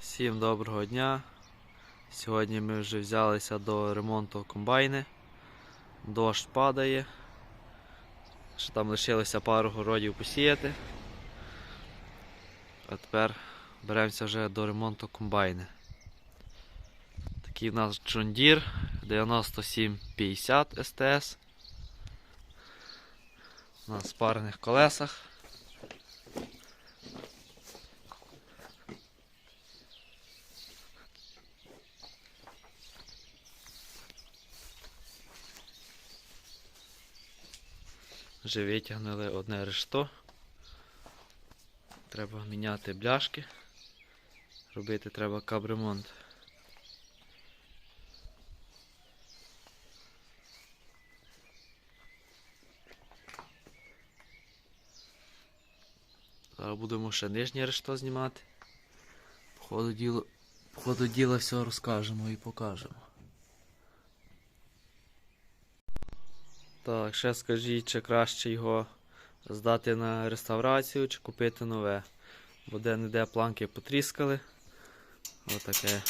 Всім доброго дня. Сьогодні ми вже взялися до ремонту комбайни. Дощ падає. Ще там лишилося пару городів посіяти. А тепер беремося вже до ремонту комбайни. Такий в нас Deere 9750 STS. На спарних колесах. Вже витягнули одне решто. Треба міняти бляшки. Робити треба кабремонт. Зараз будемо ще нижнє решто знімати. По ходу діла, по ходу діла все розкажемо і покажемо. Так, ще скажіть, чи краще його здати на реставрацію, чи купити нове. Бо де-не-де планки потріскали. Отаке.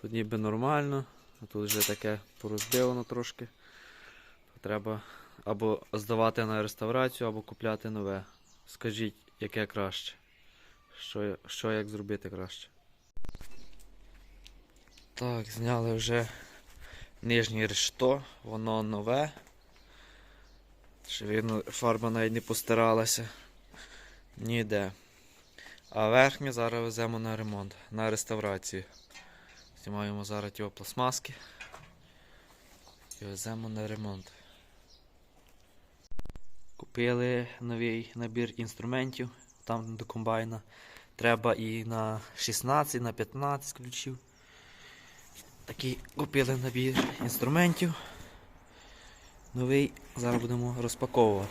Тут ніби нормально, а тут вже таке порозбивано трошки. Треба або здавати на реставрацію, або купляти нове. Скажіть, яке краще. Що, що як зробити краще. Так, зняли вже нижнє решто, воно нове. Ще видно, фарба навіть не постаралася. Ніде. А верхнє зараз веземо на ремонт, на реставрацію. Знімаємо зараз його пластмаски і веземо на ремонт. Купили новий набір інструментів там до комбайна. Треба і на 16, на 15 ключів. Такий купили набір інструментів. Новий зараз будемо розпаковувати.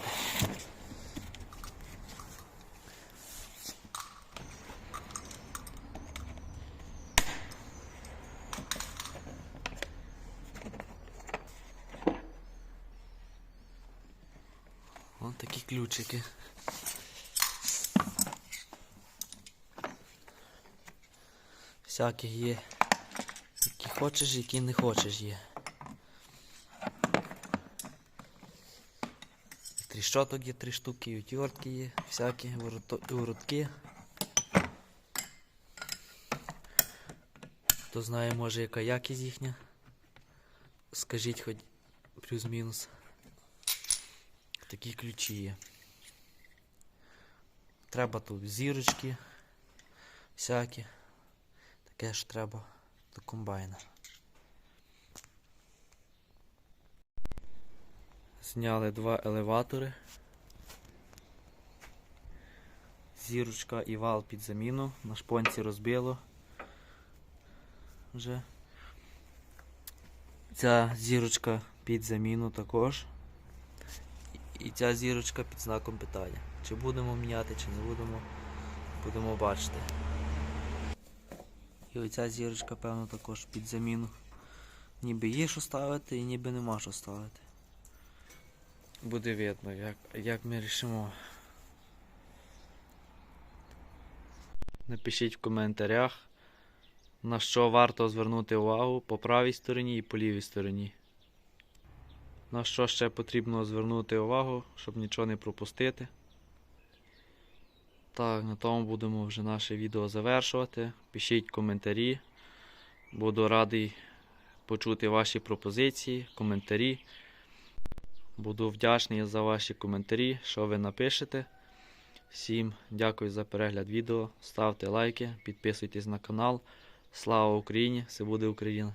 Ось такі ключики. Всякі є. Які хочеш, які не хочеш є. Тріщоток є три штуки, і є, всякі воротки. Хто знає, може яка якість їхня. Скажіть хоч плюс-мінус. Такі ключі є. Треба тут зірочки всякі. Таке ж треба до комбайна. Зняли два елеватори. Зірочка і вал під заміну. На шпонці розбило. Вже. Ця зірочка під заміну також. І ця зірочка під знаком питання. Чи будемо міняти, чи не будемо, будемо бачити. І оця зірочка, певно, також під заміну. Ніби є що ставити і ніби нема що ставити. Буде видно, як, як ми рішимо. Напишіть в коментарях, на що варто звернути увагу по правій стороні і по лівій стороні. На що ще потрібно звернути увагу, щоб нічого не пропустити. Так, на тому будемо вже наше відео завершувати. Пишіть коментарі. Буду радий почути ваші пропозиції, коментарі. Буду вдячний за ваші коментарі, що ви напишете. Всім дякую за перегляд відео. Ставте лайки, підписуйтесь на канал. Слава Україні! Все буде Україна!